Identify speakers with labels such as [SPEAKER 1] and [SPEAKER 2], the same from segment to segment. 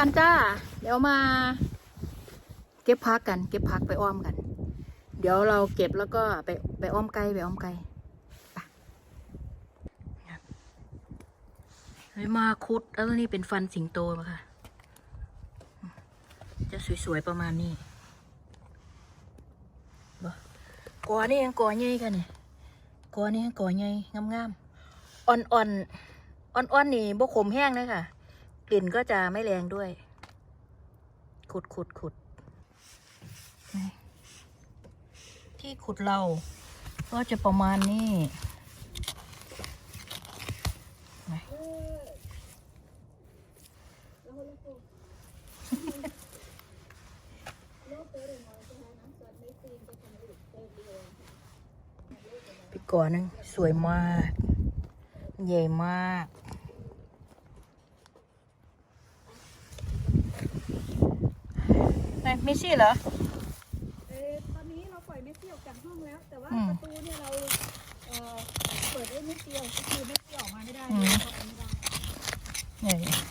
[SPEAKER 1] วัสดีค่ะแม่ขวัญจ้า เดี๋ยวมา เก็บพักกัน เก็บพักไปอ้อมกัน เดี๋ยวเราเก็บแล้วก็ไปไปอ้อมไก่ไปอ้อมไก่ไปมาคุดแล้วนี่เป็นฟันสิงโตมาค่ะ จะสวยๆประมาณนี้บ่อนี่ยังกอใหญ่กันเนี่ยกอนี่ยังกอใหญ่งามๆอ่อนๆอ่อนๆนี่บ่ขมแห้งเลยค่ะ กลิ่นก็จะไม่แรงด้วย ขุดขุดขุด ที่ขุดเรา ก็จะประมาณนี้ไหนไปก่อนนึง สวยมาก ใหญ่มาก ไหนมิชี่เหรอ
[SPEAKER 2] เออตอนนี้เราปล่อยเมสซี่ออกจากห้องแล้ว แต่ว่า
[SPEAKER 1] อืม
[SPEAKER 2] ประตูเนี่ยเราเอ่อเปิดได้เมสซี่ก็คือเมสซี่ออกมาไม่ได้
[SPEAKER 1] อืม
[SPEAKER 2] เข้าไปไม่ได้
[SPEAKER 1] เนี่ย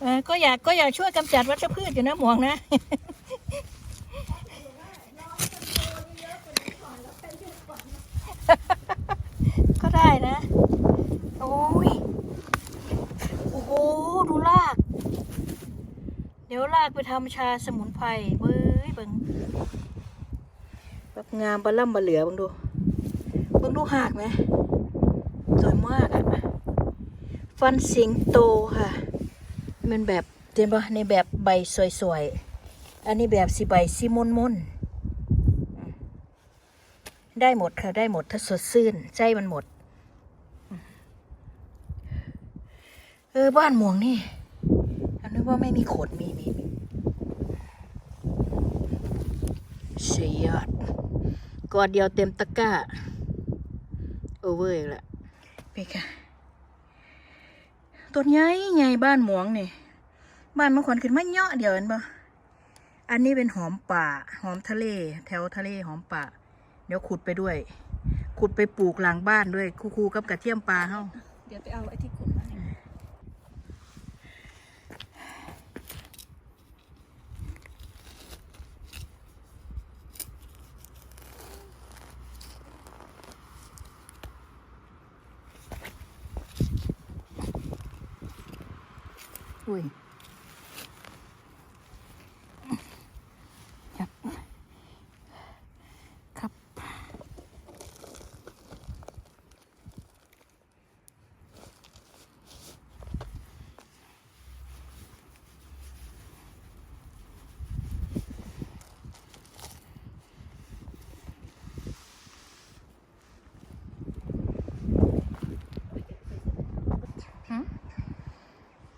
[SPEAKER 1] เออก็อยากก็อยากช่วยกำจัดวัชพืชอยู่นะหมวงนะ ก็ได้นะ โอ้ย โอ้โห ดูลาก เดี๋ยวลากไปทำชาสมุนไพรเบ้ยเบิงแบบงามบะล่ำบะเหลือบังดูบังดูหากไหมสวยมากอะฟันสิงโตค่ะมันแบบเห็นปะในแบบใบสวยๆ อันนี้แบบสีใบสีมนมนได้หมดค่ะ ได้หมดถ้าสดชื่นใจมันหมด เออ บ้านหมวงนี่อันนี้ว่าไม่มีขนมีมีมี เสียดกอดเดียวเต็มตะกร้า โอเวอร์อีกและไปค่ะต้นใหญ่ใหญ่บ้านหมวงนี่บ้านมันขวัญขึ้นมาเยอะเดียวเห็นปะอันนี้เป็นหอมป่า หอมทะเล แถวทะเลหอมป่า เดี๋ยวขุดไปด้วย ขุดไปปลูกหลังบ้านด้วย คู่ๆกับกระเทียมปลาเฮ้า
[SPEAKER 2] เดี๋ยวไปเอาไอ้ที่ขุด มาให้
[SPEAKER 1] อุ้ยครับครับ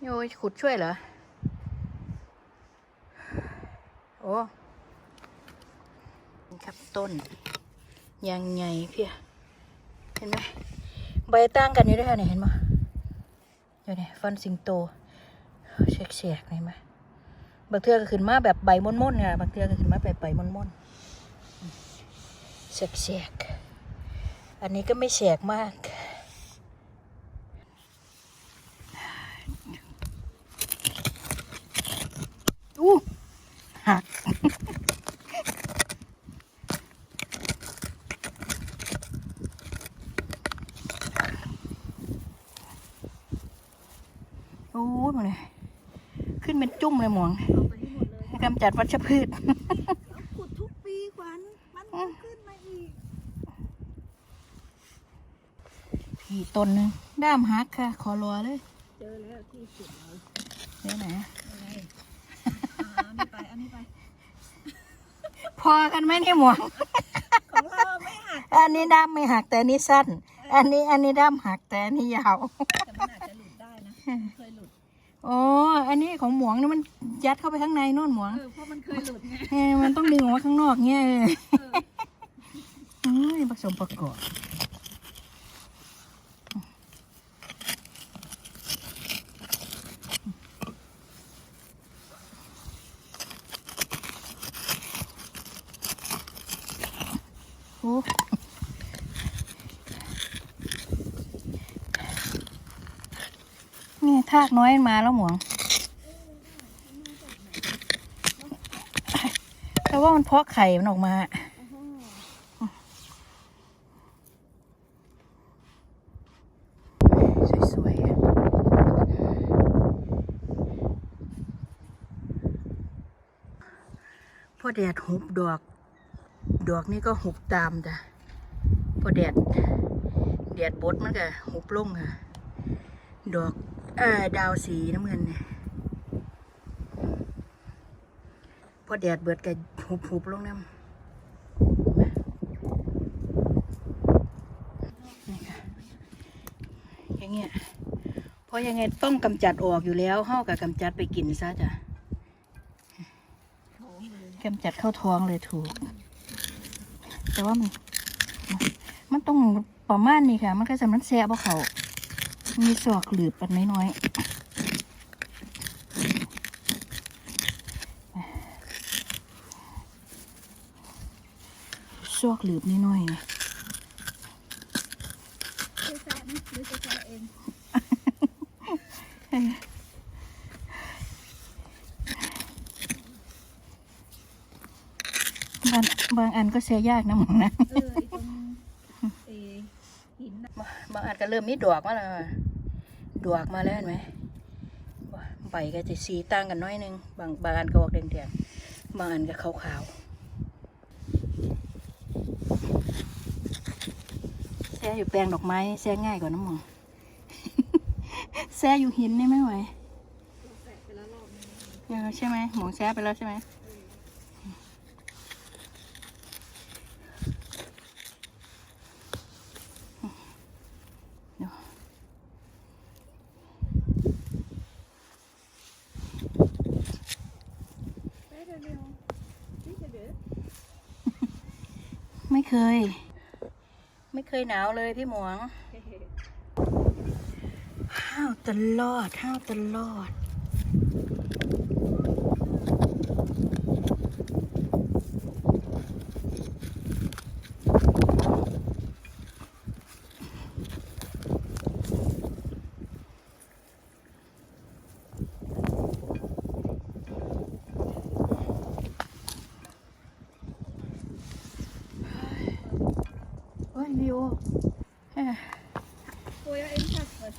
[SPEAKER 1] โอ้ ยขุดช่วยเหรอ โอ้นี่ครับต้น ยังไงเพี่ยเห็นไหมใบตั้งกันอยู่ด้วยค่ะเนี่ยเห็นไหมเดี๋ยวนี่ฟันสิงโตเช็กเช็กเห็นไหมบางเทือก็ขึ้นมาแบบใบม่อนๆค่ะบางเทือก็ขึ้นมาแบบใบม่อนๆเช็กเช็กอันนี้ก็ไม่แฉกมาก อู้ หักโอ้ยมาเลยขึ้นเป็นจุ่มเลยหมวง
[SPEAKER 2] เอาไปให้หมดเลย
[SPEAKER 1] ให้กำจัดวัชพืช
[SPEAKER 2] เอาขุดทุกปีขวัญมันก็ขึ้นมาอีก
[SPEAKER 1] พี่ต้นหนึงด้ามหักค่ะ ขอรัวเลย
[SPEAKER 2] เจอแล้วที่ขุดเอา
[SPEAKER 1] เดี๋ยวไหน อะ
[SPEAKER 2] อะไรเอาอันนี้ไปอันนี้ไป
[SPEAKER 1] พอกันไหมเนี่ยหมวง
[SPEAKER 2] ของเราไม่หัก
[SPEAKER 1] อันนี้ด้ามไม่หักแต่อันนี้สั้น อันนี้อันนี้ด้ามหักแต่อันนี้ยาว
[SPEAKER 2] แต่มันอาจจะหลุดได้นะเคยหลุด
[SPEAKER 1] อ๋อ อันนี้ของหมวงนี่มันยัดเข้าไปข้างในนู่นหมวง
[SPEAKER 2] เออเพราะมันเคยหลุดไง
[SPEAKER 1] เออมันต้องดึงออกมาข้างนอกเงี้ยเออ
[SPEAKER 2] เออ
[SPEAKER 1] เอ้ยผสมประกอบ นี่ทากน้อยมาแล้วหมวง แต่ว่ามันเพาะไข่มันออกมาพ่อแดดหุบดอก ดอกนี่ก็หุบตามจ้ะพอแดดแดดบดมันก็หุบลงค่ะ ดอกเออดาวสีน้ำเงินเนี่ยพอแดดเบิดก็หุบหุบลงน้ำนี่ค่ะอย่างเงี้ยเพราะยังไงต้องกำจัดออกอยู่แล้วเฮากับกำจัดไปกินซะจ้ะกำจัดเข้าท้องเลยถูก แต่ว่ามันมันต้องประมาณนี้ค่ะ มันก็จะมันแซ่บเขามีสอกหลืบปันน้อยๆสอกหลืบน้อยๆไง
[SPEAKER 2] ใช่แซ่ไหมหรือจะแซ่เอง
[SPEAKER 1] บางอันก็แซ่ยากนะหมองนะ
[SPEAKER 2] เออไอตรงเอหินน่ะ
[SPEAKER 1] บางอันก็เริ่มมีดอกมาแล้วอะดอกมาแล้วเห็นไหมใบก็จะสีต่างกันน้อยหนึงบางบางอันก็ออกแดงๆบางอันก็ขาวๆแซ่อยู่แปลงดอกไม้นี่แซ่ง่ายกว่าน้ำหมอง แซ่อยู่หินนี่ไม่ไหว
[SPEAKER 2] เราแซ่ไปแล้วรอบนึง
[SPEAKER 1] เออใช่ไหมหมองแซ่ไปแล้วใช่ไหม
[SPEAKER 2] แซ่เร็วๆนี่จะเดือด
[SPEAKER 1] ไม่ เคย ไม่เคยหนาวเลยพี่หมวง ห้าวตลอด ห้าวตลอด โอ้ยวิวเอ้ย
[SPEAKER 2] โอ้ยเอ็นชักเลย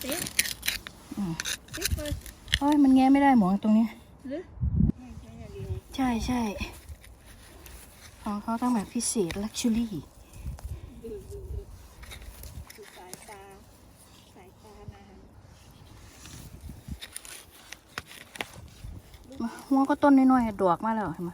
[SPEAKER 2] เต๊ะ
[SPEAKER 1] อืม
[SPEAKER 2] เต๊ะเลย
[SPEAKER 1] โอ้ยมันแง้ไม่ได้หมองตรงนี้
[SPEAKER 2] หรือใช่
[SPEAKER 1] ใช่ของเขาต้องแบบพิเศษ ลักชัวรี่
[SPEAKER 2] ดูดูดูดูสายตา สายตานาน
[SPEAKER 1] หัวก็ต้นน้อยๆดอกมาแล้วเห็นไหม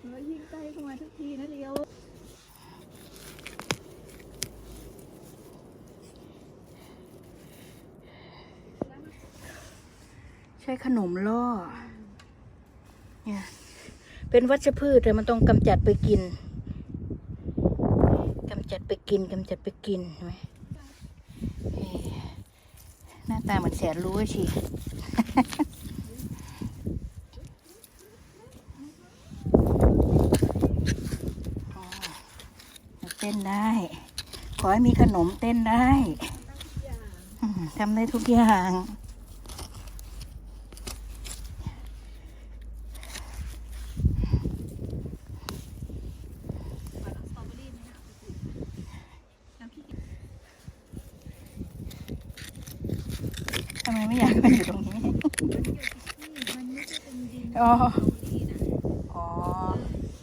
[SPEAKER 2] เฮ้ยยิ่งใกล้เข้ามา ทุกทีนะเดียว
[SPEAKER 1] ใช้ขนมล่อ เนี่ย เป็นวัชพืชแต่มันต้องกำจัดไปกินกำจัดไปกินกำจัดไปกินไหมหน้าตาเหมือนแสนรู้อะชี อ๋อเต้นได้ ขอให้มีขนมเต้นได้ทำได้ทุกอย่าง ทำไมไม่อยากมาอยู่ตรงนี้ อ๋ออ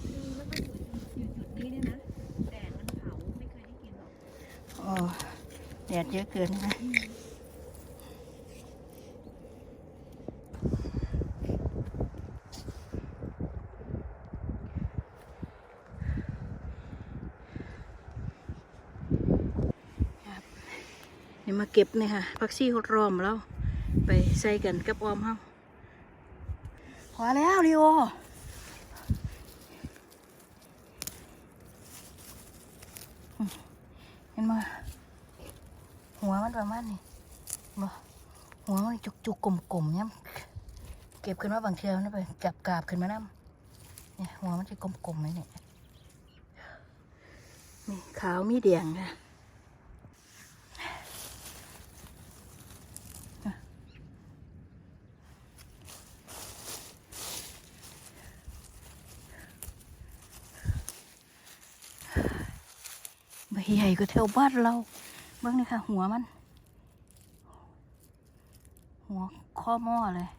[SPEAKER 2] คือแล้วก็อยู่อยู่จุดนี้เนี่ยนะแดดมันเผาไม่เคยได้กินหรอก
[SPEAKER 1] อ๋อแดด เกินใช่ไหมครับเดี๋ยวมาเก็บเนี่ยค่ะพักซี่ฮดรอมแล้ว ไปใส่กันกับออมเฮาพอแล้วลีโออืมเห็นไหม หัวมันประมาณนี้บ่หัว มันจุกลมๆเนี่ยเก็บขึ้นมาบางเทียวนะไปจับกาบขึ้นมาน้ำเนี่ยหัวมันจะกลมๆเลยเนี่ยมีขาวมีแดงค่ะใบใหญ่ก็เท่าบ้านเรา เบ้างนี่ค่ะ หัวมัน หัว ข้อหม้อเลย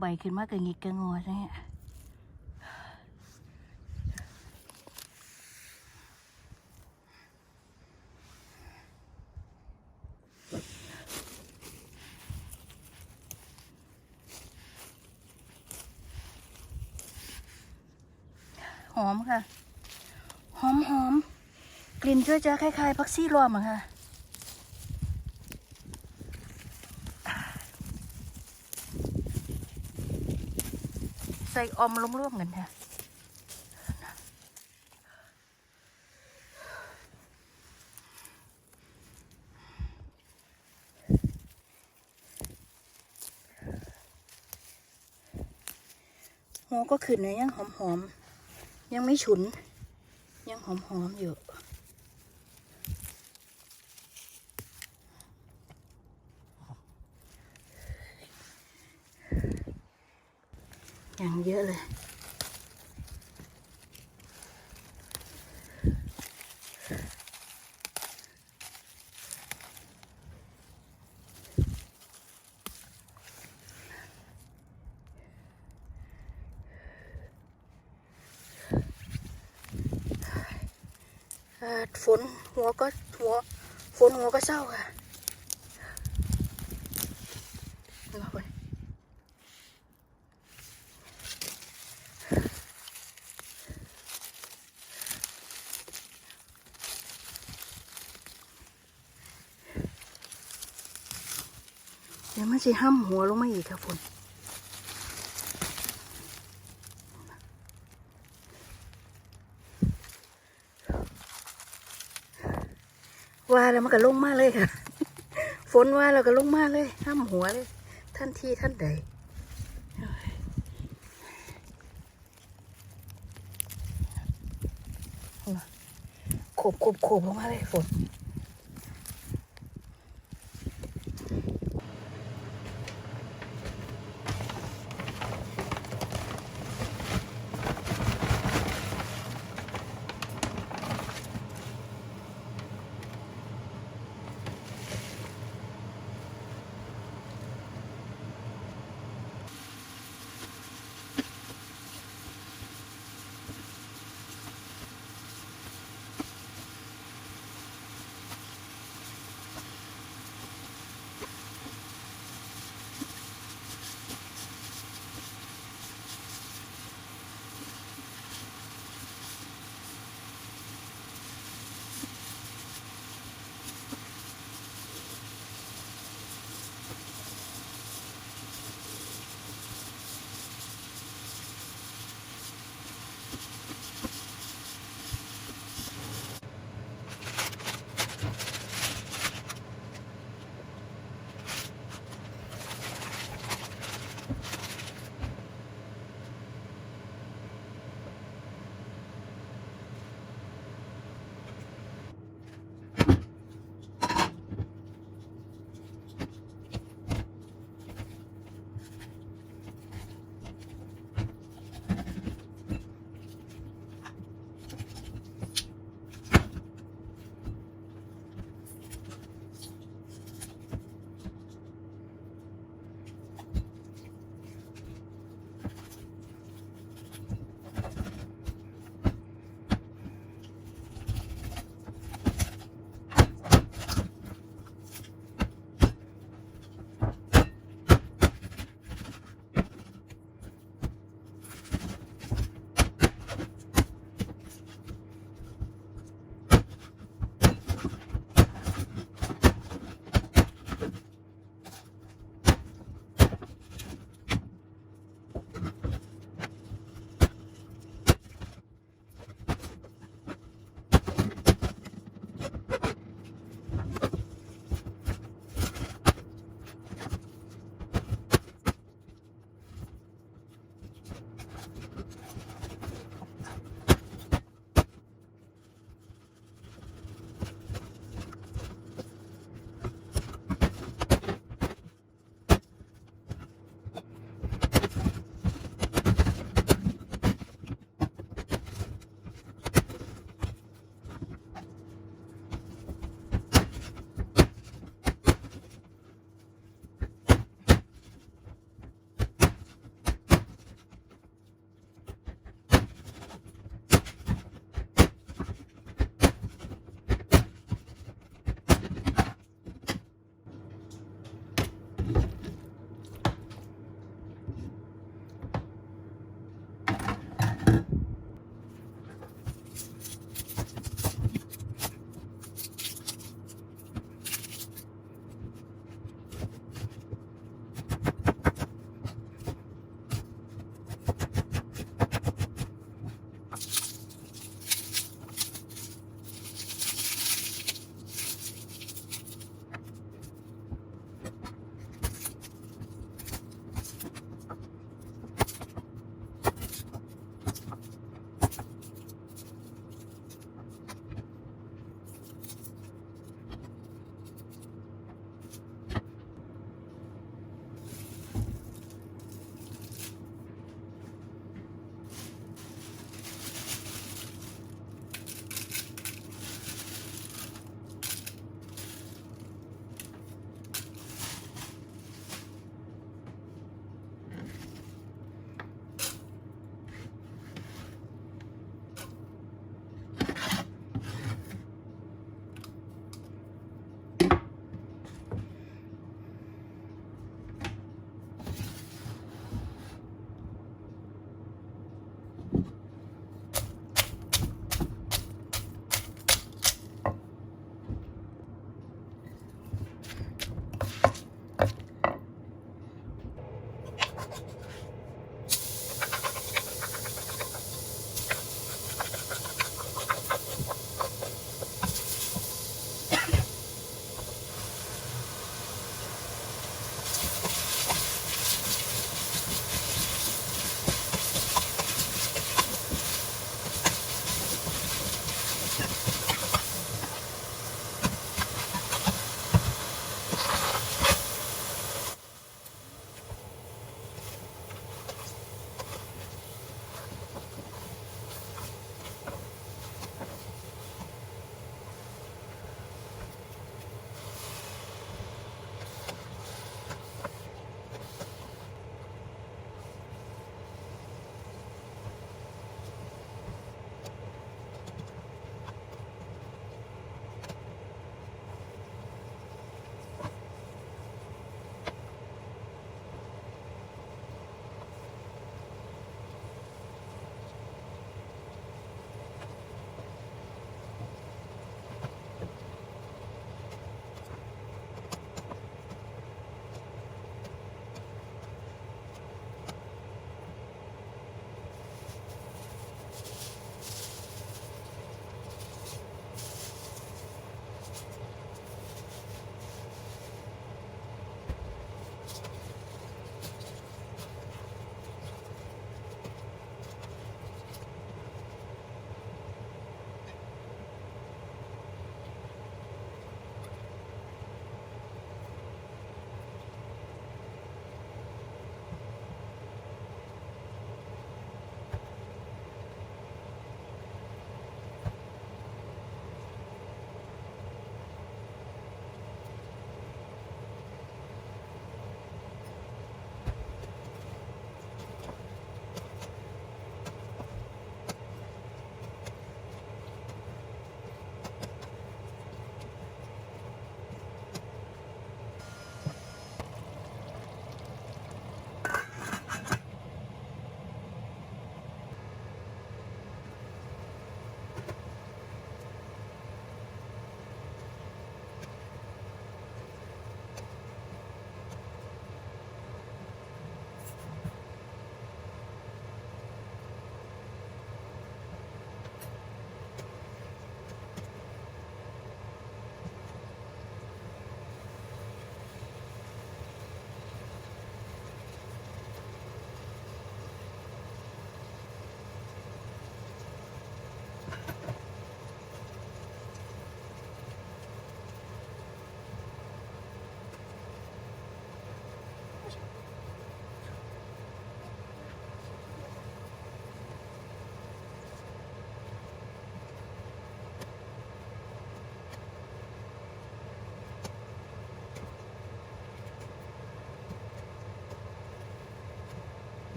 [SPEAKER 1] ใบขึ้นมากระงิกกระงอใช่ไหมหอมค่ะ หอมหอมกลิ่นช่วยจะคล้ายๆพักซี่รวมอะค่ะ ใส่ออมร่วมๆกันค่ะหัวก็ขึ้นนะยังหอมๆ ยังไม่ฉุน ยังหอมๆอยู่ ย่างเยอะเลยอ่าฝนหัวก็หัวฝนหัวก็เศร้าค่ะ เดี๋ยวมันจะห้ำหัวลงมาอีกค่ะฝนว่าแล้วมันก็ลงมาเลยค่ะ ฝนว่าแล้วก็ลงมาเลยห้ำหัวเลย ท่านที่ท่านใดขบขบขบลงมาเลยฝน